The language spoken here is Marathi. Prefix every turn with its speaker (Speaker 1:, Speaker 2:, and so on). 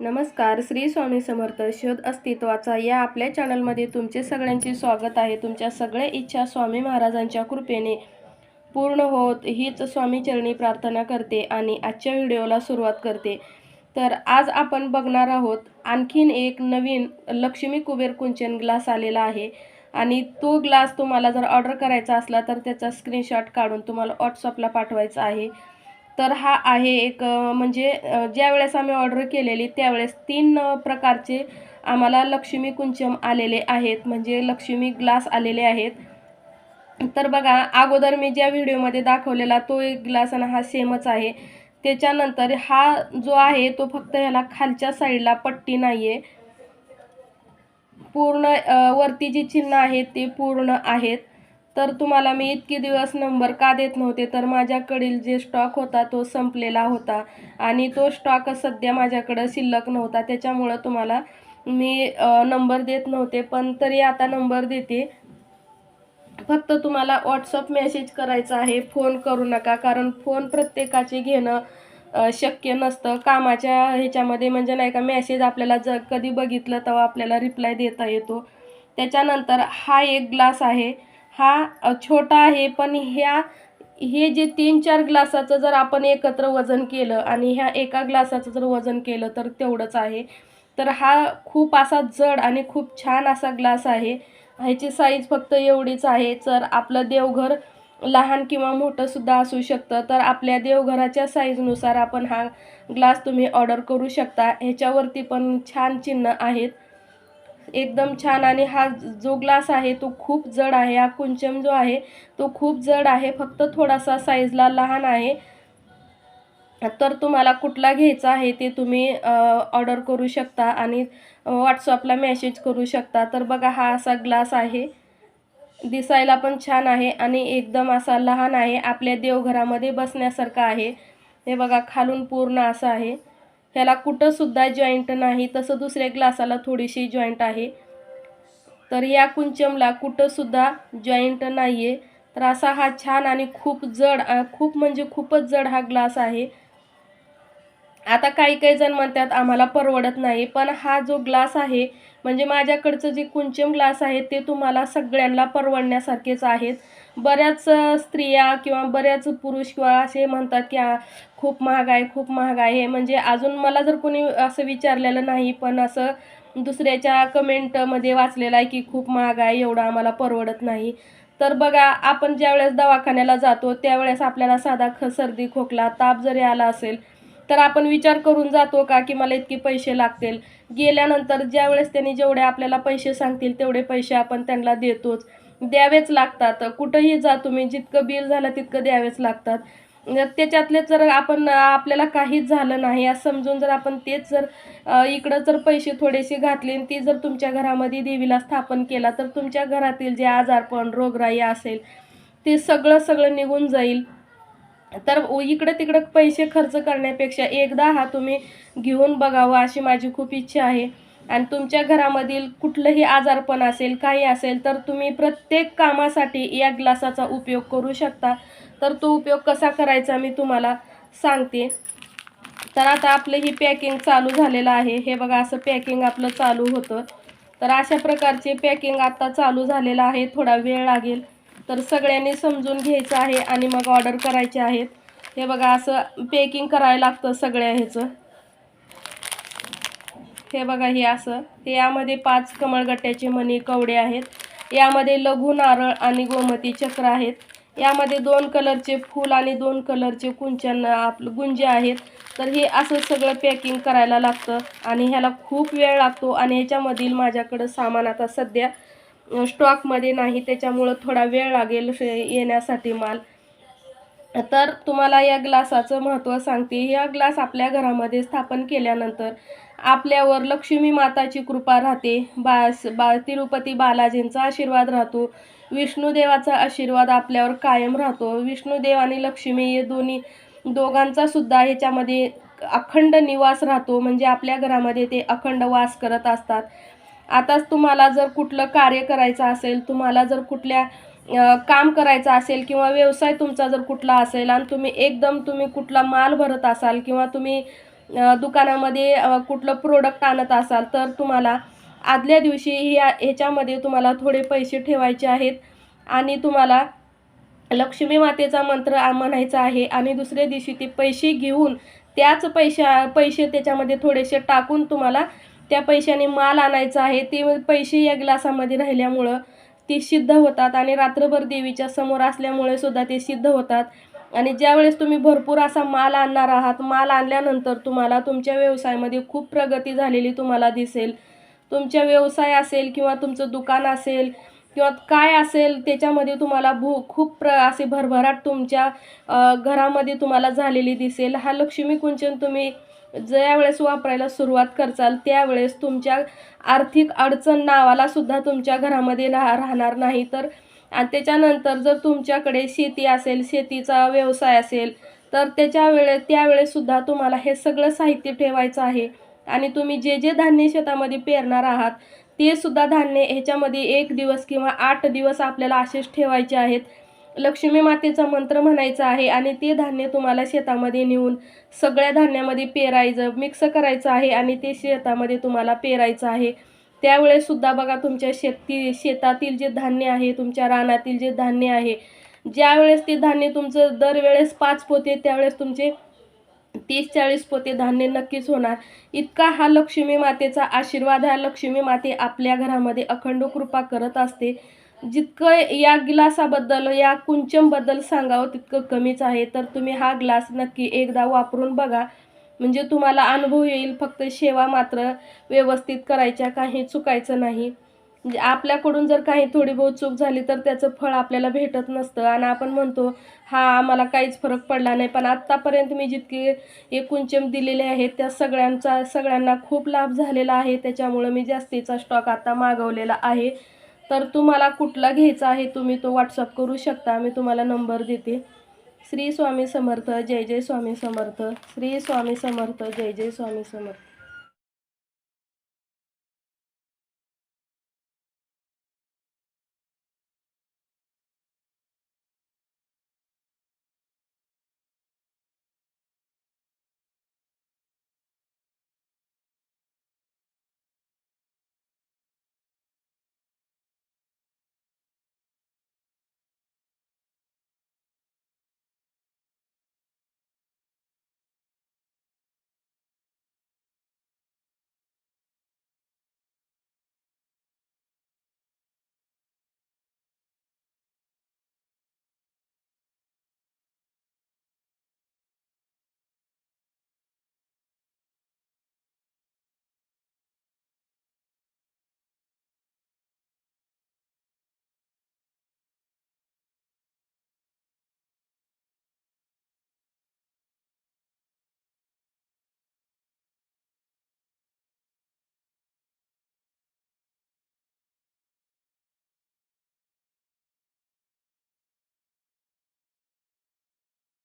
Speaker 1: नमस्कार श्री स्वामी समर्थ शोध अस्तित्वाचा या आपल्या चॅनलमध्ये तुमचे सगळ्यांचे स्वागत आहे. तुमच्या सगळ्या इच्छा स्वामी महाराजांच्या कृपेने पूर्ण होत हीच स्वामी चरणी प्रार्थना करते आणि आजच्या व्हिडिओला सुरुवात करते. तर आज आपण बघणार आहोत आणखीन एक नवीन लक्ष्मी कुबेर कुंचन ग्लास आलेला आहे. आणि तो ग्लास तुम्हाला जर ऑर्डर करायचा असला तर त्याचा स्क्रीनशॉट काढून तुम्हाला व्हॉट्सअपला पाठवायचा आहे. तर हा आहे एक म्हणजे ज्यावेळेस ज्या वेळेस आम्ही ऑर्डर केलेली त्यावेळेस तीन प्रकारचे आम्हाला लक्ष्मी कुंचम आलेले आहेत. म्हणजे लक्ष्मी ग्लास आलेले आहेत. तर बघा अगोदर मी ज्या व्हिडिओमध्ये दाखवलेला तो एक ग्लास आणि हा सेमच आहे. त्याच्यानंतर हा जो आहे तो फक्त ह्याला खालच्या साईडला पट्टी नाही आहे पूर्ण वरती जी चिन्ह आहेत ते पूर्ण आहेत. तर तुम्हाला मी इतके दिवस नंबर का देत नव्हते तर माझ्याकडील जे स्टॉक होता तो संपलेला होता. आणि तो स्टॉक सध्या माझ्याकडं शिल्लक नव्हता. त्याच्यामुळं तुम्हाला मी नंबर देत नव्हते. पण तरी आता नंबर देते. फक्त तुम्हाला व्हॉट्सअप मेसेज करायचा आहे. फोन करू नका. कारण फोन प्रत्येकाचे घेणं शक्य नसतं. कामाच्या ह्याच्यामध्ये म्हणजे नाही का मेसेज आपल्याला ज कधी बघितलं तेव्हा आपल्याला रिप्लाय देता येतो. त्याच्यानंतर हा एक ग्लास आहे. हा छोटा आहे पण ह्या हे जे तीन चार ग्लासाचं जर आपण एकत्र वजन केलं आणि ह्या एका ग्लासाचं जर वजन केलं तर तेवढंच आहे. तर हा खूप असा जड आणि खूप छान असा ग्लास आहे. ह्याची साईज फक्त एवढीच आहे. तर आपलं देवघर लहान किंवा मोठंसुद्धा असू शकतं तर आपल्या देवघराच्या साईजनुसार आपण हा ग्लास तुम्ही ऑर्डर करू शकता. ह्याच्यावरती पण छान चिन्ह आहेत. एकदम छान आणि हा जो ग्लास आहे तो खूप जड आहे. हा कुंचम जो आहे तो खूप जड आहे. फक्त थोडासा साईजला लहान आहे. तर तुम्हाला कुठला घ्यायचा आहे ते तुम्ही ऑर्डर करू शकता आणि व्हॉट्सअपला मेसेज करू शकता. तर बघा हा असा ग्लास आहे. दिसायला पण छान आहे आणि एकदम असा लहान आहे. आपल्या देवघरामध्ये बसण्यासारखा आहे. हे बघा खालून पूर्ण असं आहे. ह्याला कुठंसुद्धा जॉईंट नाही तसं दुसऱ्या ग्लासाला थोडीशी जॉईंट आहे. तर या कुंचमला कुठंसुद्धा जॉईंट नाही आहे तर असा हा छान आणि खूप जड खूप म्हणजे खूपच जड हा ग्लास आहे. आता काही काही जण म्हणतात आम्हाला परवडत नाही. पण हा जो ग्लास आहे म्हणजे माझ्याकडचं जे कुंचम ग्लास आहे ते तुम्हाला सगळ्यांना परवडण्यासारखेच आहेत. बऱ्याच स्त्रिया किंवा बऱ्याच पुरुष किंवा असे म्हणतात की खूप महाग आहे खूप महाग आहे. म्हणजे अजून मला जर कोणी असं विचारलेलं नाही पण असं दुसऱ्याच्या कमेंटमध्ये वाचलेलं आहे की खूप महाग आहे एवढं आम्हाला परवडत नाही. तर बघा आपण ज्यावेळेस दवाखान्याला जातो त्यावेळेस आपल्याला साधा ख सर्दी खोकला ताप जरी आला असेल तर आपण विचार करून जातो का की मला इतके पैसे लागतील? गेल्यानंतर ज्यावेळेस त्यांनी जेवढे आपल्याला पैसे सांगतील तेवढे पैसे आपण त्यांना देतोच. द्यावेच लागतात. कुठंही जा तुम्ही जितकं बिल झालं तितकं द्यावेच लागतात. त्याच्यातले जर आपण आपल्याला काहीच झालं नाही असं समजून जर आपण तेच जर इकडं जर पैसे थोडेसे घातले आणि ती जर तुमच्या घरामध्ये देवीला स्थापन केला तर तुमच्या घरातील जे आजारपण रोगराई असेल ते सगळं सगळं निघून जाईल. तर इकडं तिकडं पैसे खर्च करण्यापेक्षा एकदा हा तुम्ही घेऊन बघावा अशी माझी खूप इच्छा आहे. आणि तुमच्या घरामधील कुठलंही आजारपण असेल काही असेल तर तुम्ही प्रत्येक कामासाठी या ग्लासाचा उपयोग करू शकता. तर तो उपयोग कसा करायचा मी तुम्हाला सांगते. तर आता आपलं ही पॅकिंग चालू झालेलं आहे. हे बघा असं पॅकिंग आपलं चालू होतं. तर अशा प्रकारचे पॅकिंग आता चालू झालेलं आहे. थोडा वेळ लागेल. तर सगळ्यांनी समजून घ्यायचं आहे आणि मग ऑर्डर करायचे आहेत. हे बघा असं पॅकिंग करायला लागतं सगळ्या ह्याचं. हे बघा हे असं. हे यामध्ये पाच कमळगट्ट्याचे मणी कवडे आहेत. यामध्ये लघु नारळ आणि गोमती चक्र आहेत. यामध्ये दोन कलरचे फूल आणि दोन कलरचे कुंचन आपलं गुंजे आहेत. तर हे असं सगळं पॅकिंग करायला लागतं आणि ह्याला खूप वेळ लागतो आणि ह्याच्यामधील माझ्याकडं सामान आता सध्या स्टॉकमध्ये नाही त्याच्यामुळं थोडा वेळ लागेल येण्यासाठी माल. तर तुम्हाला या ग्लासाचं महत्त्व सांगते. या ग्लास आपल्या घरामध्ये स्थापन केल्यानंतर आपल्यावर लक्ष्मी माताची कृपा राहते. बा बा तिरुपती बालाजींचा आशीर्वाद राहतो. विष्णुदेवाचा आशीर्वाद आपल्यावर कायम राहतो. विष्णुदेव आणि लक्ष्मी हे दोन्ही दोघांचा सुद्धा ह्याच्यामध्ये अखंड निवास राहतो. म्हणजे आपल्या घरामध्ये ते अखंड वास करत असतात. आताच तुम्हाला जर कुठलं कार्य करायचं असेल तुम्हाला जर कुठल्या काम करायचं असेल किंवा व्यवसाय तुमचा जर कुठला असेल आणि तुम्ही एकदम तुम्ही कुठला माल भरत असाल किंवा तुम्ही दुकानामध्ये कुठलं प्रोडक्ट आणत असाल तर तुम्हाला आदल्या दिवशी ह्या ह्याच्यामध्ये तुम्हाला थोडे पैसे ठेवायचे आहेत आणि तुम्हाला लक्ष्मी मातेचा मंत्र म्हणायचा आहे आणि दुसऱ्या दिवशी ते पैसे घेऊन त्याच पैशा पैसे त्याच्यामध्ये थोडेसे टाकून तुम्हाला त्या पैशाने माल आणायचा आहे ते पैसे या ग्लासामध्ये राहिल्यामुळं ते सिद्ध होतात आणि रात्रभर देवीच्या समोर असल्यामुळे सुद्धा ते सिद्ध होतात. आणि ज्यावेळेस तुम्ही भरपूर असा माल आणणार आहात माल आणल्यानंतर तुम्हाला तुमच्या व्यवसायामध्ये खूप प्रगती झालेली तुम्हाला दिसेल. तुमच्या व्यवसाय असेल किंवा तुमचं दुकान असेल किंवा काय असेल त्याच्यामध्ये तुम्हाला भू खूप प्र असे भरभराट तुमच्या घरामध्ये तुम्हाला झालेली दिसेल. हा लक्ष्मी कुंचन तुम्ही ज्यावेळेस वापरायला सुरुवात करचाल त्यावेळेस तुमच्या आर्थिक अडचण नावाला सुद्धा तुमच्या घरामध्ये राह राहणार नाही. तर आणि त्याच्यानंतर जर तुमच्याकडे शेती असेल शेतीचा व्यवसाय असेल तर त्याच्या वेळे तुम्हाला हे सगळं साहित्य ठेवायचं आहे. आणि तुम्ही जे जे धान्य शेतामध्ये पेरणार आहात ते सुद्धा धान्य ह्याच्यामध्ये एक दिवस किंवा आठ दिवस आपल्याला असेच ठेवायचे आहेत. लक्ष्मी मातेचा मंत्र म्हणायचा आहे आणि ते धान्य तुम्हाला शेतामध्ये नेऊन सगळ्या धान्यामध्ये पेरायचं मिक्स करायचं आहे आणि ते शेतामध्ये तुम्हाला पेरायचं आहे. त्यावेळेससुद्धा बघा तुमच्या शेती शेतातील जे धान्य आहे तुमच्या रानातील जे धान्य आहे ज्यावेळेस ते धान्य तुमचं दरवेळेस पाच पोते त्यावेळेस तुमचे तीस चाळीस पोते धान्य नक्कीच होणार. इतका हा लक्ष्मी मातेचा आशीर्वाद हा लक्ष्मी माते आपल्या घरामध्ये अखंड कृपा करत असते. जितकं या ग्लासाबद्दल या कुंचमबद्दल सांगावं तितकं कमीच आहे. तर तुम्ही हा ग्लास नक्की एकदा वापरून बघा. म्हणजे तुम्हाला अनुभव येईल फक्त सेवा मात्र व्यवस्थित करायच्या काही चुकायचं नाही. म्हणजे आपल्याकडून जर काही थोडी बहुत चूक झाली तर त्याचं फळ आपल्याला भेटत नसतं. आणि आपण म्हणतो हा आम्हाला काहीच फरक पडला नाही. पण आत्तापर्यंत मी जितके हे कुंचम दिलेले आहेत त्या सगळ्यांचा सगळ्यांना खूप लाभ झालेला आहे. त्याच्यामुळं मी जास्तीचा स्टॉक आता मागवलेला आहे. तर तुम्हाला कुठला घ्यायचा आहे तुम्ही तो व्हॉट्सअप करू शकता. मी तुम्हाला नंबर देते. श्री स्वामी समर्थ जय जय स्वामी समर्थ. श्री स्वामी समर्थ जय जय स्वामी समर्थ.